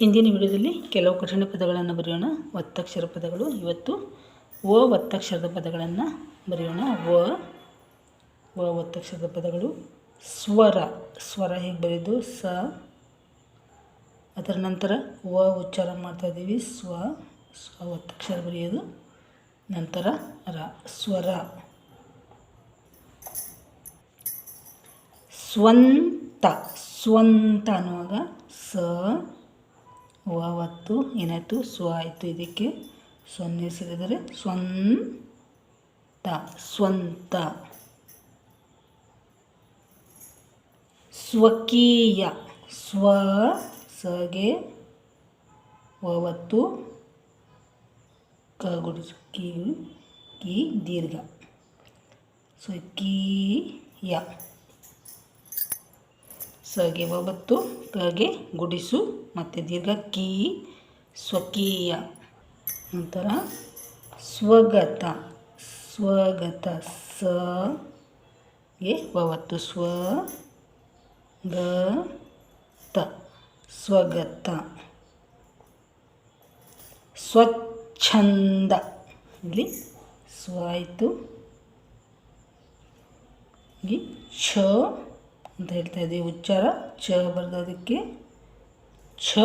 ಹಿಂದಿನ ವಿಡಿಯೋದಲ್ಲಿ ಕೆಲವು ಕಠಿಣ ಪದಗಳನ್ನು ಬರೆಯೋಣ. ಒತ್ತಕ್ಷರ ಪದಗಳು. ಇವತ್ತು ಓ ಒತ್ತಕ್ಷರದ ಪದಗಳನ್ನು ಬರೆಯೋಣ. ವ ವ ಒತ್ತಕ್ಷರದ ಪದಗಳು. ಸ್ವರ. ಸ್ವರ ಹೇಗೆ ಬರೆಯೋದು ಸ. ಅದರ ನಂತರ ವ ಉಚ್ಚಾರ ಮಾಡ್ತಾ ಇದ್ದೀವಿ. ಸ್ವ ಸ್ವ ಒತ್ತಕ್ಷರ ಬರೆಯೋದು. ನಂತರ ರ. ಸ್ವರ. ಸ್ವಂತ. ಸ್ವಂತ ಅನ್ನುವಾಗ ಸ ಒತ್ತು ಏನಾಯಿತು ಸ್ವ ಆಯಿತು ಇದಕ್ಕೆ. ಸೊನ್ನೆ ಸ್ವಂತ ಸ್ವಂತ. ಸ್ವಕೀಯ, ಸ್ವ, ಸಗೆ ಒತ್ತು ಕ ಕೀ ಕಿ ಕಿ, ದೀರ್ಘ. ಸ್ವಕೀಯ. ಸಗೆ ಒಬತ್ತು ತಗೆ ಗುಡಿಸು, ಮತ್ತು ದೀರ್ಘ ಕೀ ಸ್ವಕೀಯ. ನಂತರ ಸ್ವಗತ ಸ್ವಗತ ಸ ಗೆ ಒಬತ್ತು ಸ್ವ ಗ ತ ಸ್ವಗತ. ಸ್ವಚ್ಛಂದ. ಇಲ್ಲಿ ಸ್ವ ಆಯಿತು. ಛ ಅಂತ ಹೇಳ್ತಾ ಇದ್ದೀವಿ. ಉಚ್ಚಾರ ಚ ಬರೆದೋದಕ್ಕೆ ಛ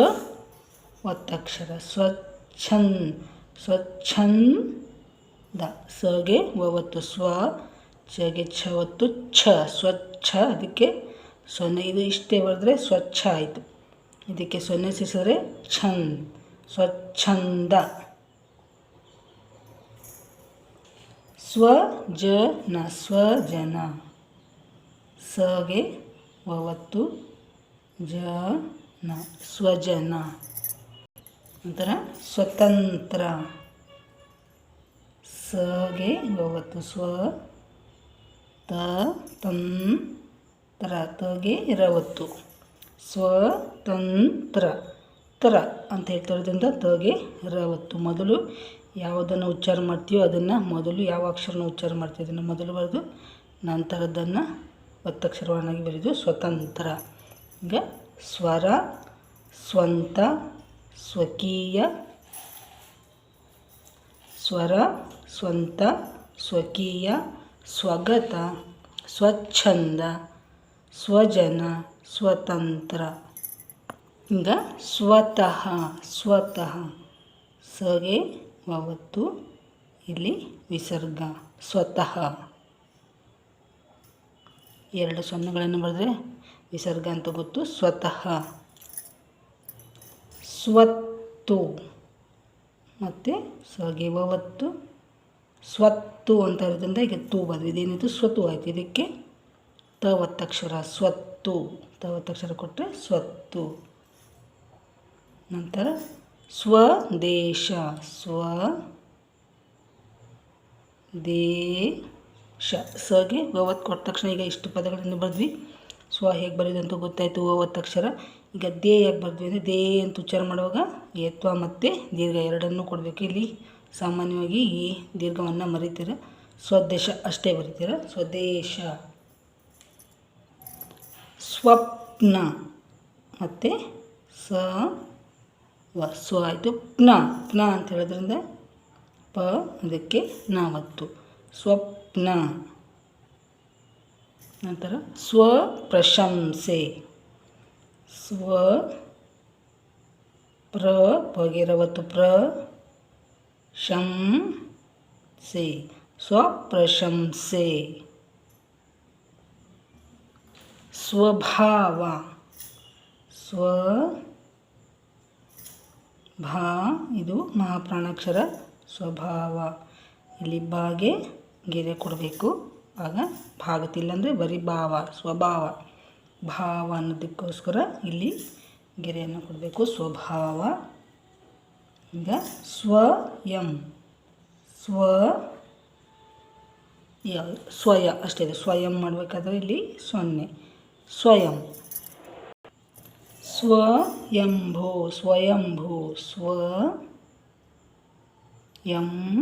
ಒತ್ತಕ್ಷರ. ಸ್ವಚ್ಛನ್, ಸ್ವಚ್ಛಂದ. ಸಗೆ ಒತ್ತು ಸ್ವ ಚಗೆ ಛ ಒತ್ತು ಛ. ಸ್ವಚ್ಛ ಅದಕ್ಕೆ ಸೊನ್ನೆ, ಇದು ಇಷ್ಟೇ ಬರೆದ್ರೆ ಸ್ವಚ್ಛ ಆಯಿತು. ಇದಕ್ಕೆ ಸೊನ್ನೆ ಸೇರಿಸಿದ್ರೆ ಛಂದ್, ಸ್ವಚ್ಛಂದ. ಸ್ವ ಜನ ಸ್ವಜನ. ಸಗೆ ಒತ್ತು ಜನ, ಸ್ವಜನ. ನಂತರ ಸ್ವತಂತ್ರ. ಸಗೆ ವತ್ತು ಸ್ವ ತ, ತಂತ್ರ. ತಗೆ ರವತ್ತು. ಸ್ವತಂತ್ರ. ತರ ಅಂತ ಹೇಳ್ತಾ ಇರೋದ್ರಿಂದ ತಗೆ ರವತ್ತು. ಮೊದಲು ಯಾವುದನ್ನು ಉಚ್ಚಾರ ಮಾಡ್ತೀವೋ ಅದನ್ನು ಮೊದಲು ಯಾವ ಅಕ್ಷರನ ಉಚ್ಚಾರ ಮಾಡ್ತೀವಿ ಅದನ್ನು ಮೊದಲು ಬರೆದು ನಂತರದನ್ನು ಒತ್ತಕ್ಷರವನ್ನಾಗಿ ಬರೆದು ಸ್ವತಂತ್ರ. ಈಗ ಸ್ವರ, ಸ್ವಂತ, ಸ್ವಕೀಯ, ಸ್ವರ, ಸ್ವಂತ, ಸ್ವಕೀಯ, ಸ್ವಗತ, ಸ್ವಚ್ಛಂದ, ಸ್ವಜನ, ಸ್ವತಂತ್ರ. ಈಗ ಸ್ವತಃ ಸ್ವತಃ. ಸಗೆ ಒತ್ತು, ಇಲ್ಲಿ, ವಿಸರ್ಗ. ಸ್ವತಃ. ಎರಡು ಸೊನ್ನೆಗಳನ್ನು ಬರೆದ್ರೆ ವಿಸರ್ಗ ಅಂತ ಗೊತ್ತು. ಸ್ವತಃ. ಸ್ವತ್ತು. ಮತ್ತು ಸ್ವಗಿವತ್ತು ಸ್ವತ್ತು ಅಂತ ಇರೋದ್ರಿಂದ ಈಗ ತೂ ಬರೆದು ಇದೇನಿತ್ತು? ಸ್ವತ್ತು ಆಯಿತು. ಇದಕ್ಕೆ ತವತ್ತಕ್ಷರ. ಸ್ವತ್ತು. ತವತ್ತಕ್ಷರ ಕೊಟ್ಟರೆ ಸ್ವತ್ತು. ನಂತರ ಸ್ವದೇಶ. ಸ್ವ ದೇಶ ಸಗೆ ಒವತ್ತು ಕೊಟ್ಟ ತಕ್ಷಣ ಈಗ ಇಷ್ಟು ಪದಗಳನ್ನು ಬರೆದ್ವಿ. ಸ್ವ ಹೇಗೆ ಬರೆಯೋದು ಅಂತ ಗೊತ್ತಾಯಿತು. ಒವತ್ತಕ್ಷರ ಈಗ ದೇ ಹೇಗೆ ಬರೆದ್ವಿ ಅಂದರೆ ದೇ ಅಂತ ಉಚ್ಚಾರ ಮಾಡುವಾಗ ಏತ್ವ ಮತ್ತು ದೀರ್ಘ ಎರಡನ್ನೂ ಕೊಡಬೇಕು. ಇಲ್ಲಿ ಸಾಮಾನ್ಯವಾಗಿ ಈ ದೀರ್ಘವನ್ನು ಮರಿತೀರ. ಸ್ವದೇಶ ಅಷ್ಟೇ ಬರಿತೀರ. ಸ್ವದೇಶ. ಸ್ವಪ್ನ ಮತ್ತು ಸ ವ. ಸ್ವ ಆಯಿತು. ಪ್ನ. ಪ್ನ ಅಂತ ಹೇಳೋದ್ರಿಂದ ಪ ಅದಕ್ಕೆ ನಾವತ್ತು ಸ್ವಪ್ನ ನಂತರ ಸ್ವಪ್ರಶಂಸೆ. ಸ್ವ ಪ್ರ ಪಗಿರವತ್ತು ಪ್ರ ಶಂ ಸೆ ಸ್ವಪ್ರಶಂಸೆ. ಸ್ವಭಾವ. ಸ್ವ ಭಾ ಇದು ಮಹಾಪ್ರಾಣಾಕ್ಷರ ಸ್ವಭಾವ. ಇಲ್ಲಿ ಬಾಗೆ ಗೆರೆ ಕೊಡಬೇಕು. ಆಗ ಭಾಗತಿಲ್ಲ ಅಂದರೆ ಬರೀ ಭಾವ, ಸ್ವಭಾವ. ಭಾವ ಅನ್ನೋದಕ್ಕೋಸ್ಕರ ಇಲ್ಲಿ ಗೆರೆಯನ್ನು ಕೊಡಬೇಕು. ಸ್ವಭಾವ. ಈಗ ಸ್ವಯಂ. ಸ್ವ, ಯ, ಸ್ವಯ ಅಷ್ಟೇ ಸ್ವಯಂ ಮಾಡಬೇಕಾದ್ರೆ ಇಲ್ಲಿ ಸೊನ್ನೆ. ಸ್ವಯಂ. ಸ್ವಯಂಭೂ ಸ್ವಯಂಭೂ, ಸ್ವ, ಯಂ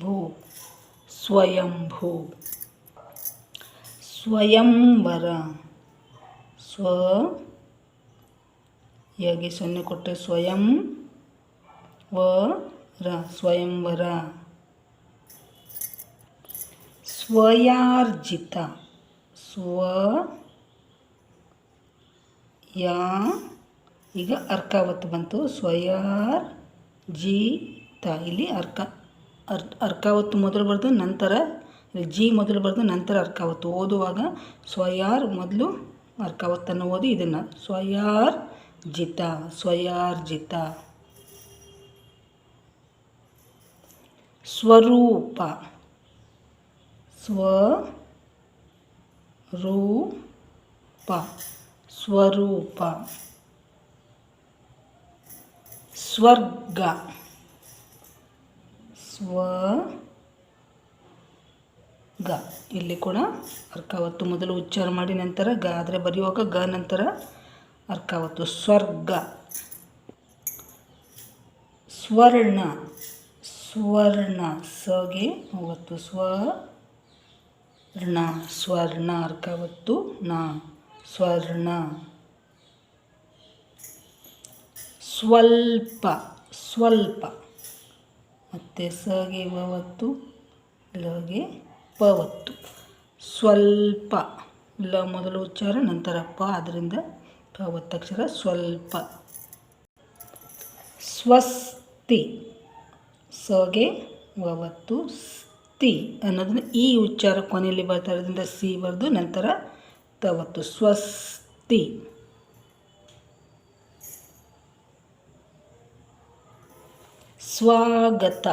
ಭೂ, ಸ್ವಯಂಭೂ. ಸ್ವಯಂವರ. ಸ್ವ, ಯಾಗೆ ಸೊನ್ನೆ ಕೊಟ್ಟರೆ ಸ್ವಯಂ, ವ, ರ, ಸ್ವಯಂವರ. ಸ್ವಯಾರ್ಜಿತ. ಸ್ವ, ಯಾ, ಈಗ ಅರ್ಕಾವತ್ತು ಬಂತು. ಸ್ವಯಾರ್ ಜಿ ತ ಇಲ್ಲಿ ಅರ್ಕ. ಅರ್ ಅರ್ಕಾವತ್ತು ಮೊದಲು ಬರೆದು ನಂತರ ಜಿ ಮೊದಲು ಬರೆದು ನಂತರ ಅರ್ಕಾವತ್ತು. ಓದುವಾಗ ಸ್ವಯಾರ್ ಮೊದಲು ಅರ್ಕಾವತ್ತನ್ನು ಓದಿ ಇದನ್ನು. ಸ್ವಯಾರ್ ಜಿತ ಸ್ವಯಾರ್ಜಿತ ಸ್ವರೂಪ. ಸ್ವ ರೂಪ ಸ್ವರೂಪ. ಸ್ವರ್ಗ. ಸ್ವ ಗ. ಇಲ್ಲಿ ಕೂಡ ಅರ್ಕಾವತ್ತು ಮೊದಲು ಉಚ್ಚಾರ ಮಾಡಿ ನಂತರ ಗ, ಆದರೆ ಬರೆಯುವಾಗ ಗ ನಂತರ ಅರ್ಕಾವತ್ತು ಸ್ವರ್ಗ. ಸ್ವರ್ಣ. ಸ್ವರ್ಣ. ಸಗೆ ಅವತ್ತು ಸ್ವರ್ಣ ಸ್ವರ್ಣ ಅರ್ಕಾವತ್ತು ನ. ಸ್ವರ್ಣ. ಸ್ವಲ್ಪ. ಸ್ವಲ್ಪ. ಮತ್ತು ಸಗೆ ಒತ್ತು ಲಗೆ ಪವತ್ತು ಸ್ವಲ್ಪ. ಲ ಮೊದಲು ಉಚ್ಚಾರ, ನಂತರ ಪ ಅದರಿಂದ ಪ ಸ್ವಲ್ಪ. ಸ್ವಸ್ತಿ. ಸಗೆ ಒತ್ತು ಸ್ತಿ ಅನ್ನೋದನ್ನ ಈ ಉಚ್ಚಾರ ಕೊನೆಯಲ್ಲಿ ಬರ್ತಾ ಇರೋದ್ರಿಂದ ಸಿ ಬರೆದು ನಂತರ ತವತ್ತು. ಸ್ವಸ್ತಿ. ಸ್ವಾಗತ.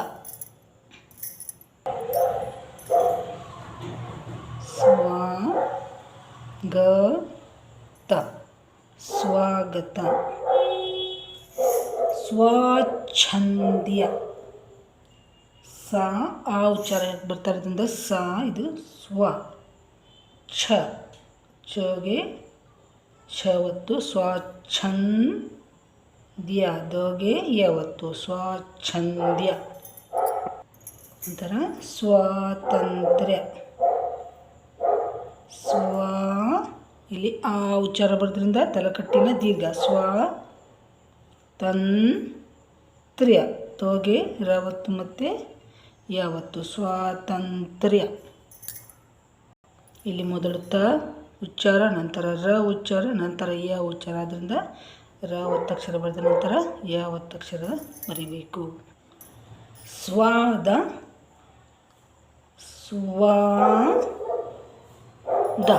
ಸ್ವಾಗತ. ಸ್ವಾಗತ. ಸ್ವಾಚ್ಛಂದ್ಯ. ಸ ಆ ಉಚ್ಚಾರ ಬರ್ತಾ ಇರೋದ್ರಿಂದ ಸ ಇದು ಸ್ವ. ಛ. ಚಗೆ ಛವತ್ತು ಸ್ವಾಚ್ಛಂದ್ಯ ದಗೆ ಯಾವತ್ತು ಸ್ವಾಚ್ಛಂದ್ಯ. ನಂತರ ಸ್ವಾತಂತ್ರ್ಯ. ಸ್ವ ಇಲ್ಲಿ ಆ ಉಚ್ಚಾರ ಬರೋದ್ರಿಂದ ತಲೆಕಟ್ಟಿನ ದೀರ್ಘ. ಸ್ವ ತಂತ್ರ್ಯ ತೋಗೆ ರವತ್ತು ಮತ್ತು ಯಾವತ್ತು ಸ್ವಾತಂತ್ರ್ಯ. ಇಲ್ಲಿ ಮೊದಲು ತ ಉಚ್ಚಾರ, ನಂತರ ರ ಉಚ್ಚಾರ, ನಂತರ ಯ ಉಚ್ಚಾರ ಆದ್ದರಿಂದ ರ ಒತ್ತಕ್ಷರ ಬರೆದ ನಂತರ ಯ ಒತ್ತಕ್ಷರ ಬರಿಬೇಕು. ಸ್ವಾದ ಸ್ವಾದ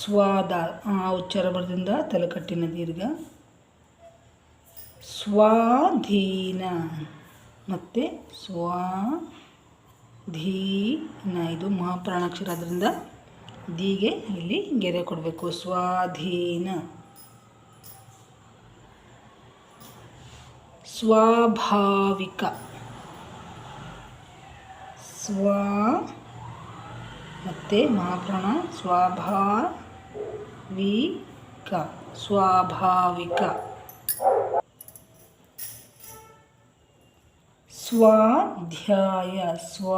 ಸ್ವಾದ. ಆ ಉಚ್ಚಾರ ಬರೆದಿಂದ ತಲೆಕಟ್ಟಿನ ದೀರ್ಘ. ಸ್ವಾಧೀನ. ಮತ್ತು ಸ್ವಾಧೀನ. ಇದು ಮಹಾಪ್ರಾಣಾಕ್ಷರ ಆದ್ದರಿಂದ ದೀಗೆ ಇಲ್ಲಿ ಗೆರೆ ಕೊಡಬೇಕು. ಸ್ವಾಧೀನ. ಸ್ವಾಭಾವಿಕ. ಸ್ವ ಮತ್ತು ಮಹಾಪ್ರಾಣ ಸ್ವಾಭಾವಿಕ. ಸ್ವಾಭಾವಿಕ. ಸ್ವಾಧ್ಯಾಯ. ಸ್ವ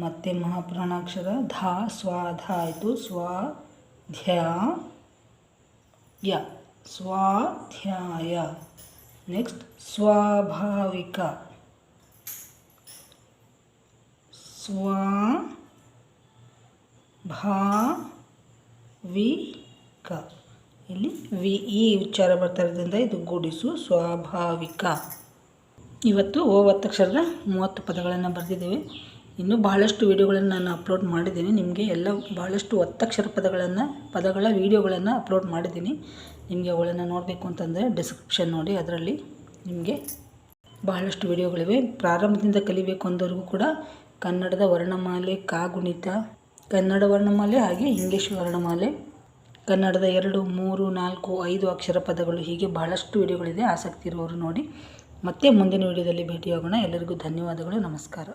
ಮತ್ತು ಮಹಾಪ್ರಾಣಾಕ್ಷರ ಧ, ಸ್ವಾಧ ಆಯಿತು. ಸ್ವಾಧ್ಯಾಯ. ಸ್ವಾಧ್ಯಾಯ. ನೆಕ್ಸ್ಟ್ ಸ್ವಾಭಾವಿಕ. ಸ್ವಾ ಭಾ ವಿ ಕ ಇಲ್ಲಿ ವಿ, ಈ ಉಚ್ಚಾರ ಬರ್ತಾ ಇರೋದ್ರಿಂದ ಇದು ಗುಡಿಸು ಸ್ವಾಭಾವಿಕ. ಇವತ್ತು ಓ ಒತ್ತಕ್ಷರದ ಮೂವತ್ತು ಪದಗಳನ್ನು ಬರೆದಿದ್ದೇವೆ. ಇನ್ನೂ ಬಹಳಷ್ಟು ವಿಡಿಯೋಗಳನ್ನು ನಾನು ಅಪ್ಲೋಡ್ ಮಾಡಿದ್ದೀನಿ. ನಿಮಗೆ ಎಲ್ಲ ಬಹಳಷ್ಟು ಒತ್ತಕ್ಷರ ಪದಗಳನ್ನು, ಪದಗಳ ವಿಡಿಯೋಗಳನ್ನು ಅಪ್ಲೋಡ್ ಮಾಡಿದ್ದೀನಿ. ನಿಮಗೆ ಅವಳನ್ನು ನೋಡಬೇಕು ಅಂತಂದರೆ ಡಿಸ್ಕ್ರಿಪ್ಷನ್ ನೋಡಿ, ಅದರಲ್ಲಿ ನಿಮಗೆ ಬಹಳಷ್ಟು ವಿಡಿಯೋಗಳಿವೆ. ಪ್ರಾರಂಭದಿಂದ ಕಲಿಬೇಕು ಅಂದವ್ರಿಗೂ ಕೂಡ ಕನ್ನಡದ ವರ್ಣಮಾಲೆ, ಕಾಗುಣಿತ, ಕನ್ನಡ ವರ್ಣಮಾಲೆ ಹಾಗೆ ಇಂಗ್ಲೀಷ್ ವರ್ಣಮಾಲೆ, ಕನ್ನಡದ ಎರಡು, ಮೂರು, ನಾಲ್ಕು, ಐದು ಅಕ್ಷರ ಪದಗಳು ಹೀಗೆ ಬಹಳಷ್ಟು ವಿಡಿಯೋಗಳಿದೆ. ಆಸಕ್ತಿ ಇರುವವರು ನೋಡಿ. ಮತ್ತೆ ಮುಂದಿನ ವಿಡಿಯೋದಲ್ಲಿ ಭೇಟಿಯಾಗೋಣ. ಎಲ್ಲರಿಗೂ ಧನ್ಯವಾದಗಳು. ನಮಸ್ಕಾರ.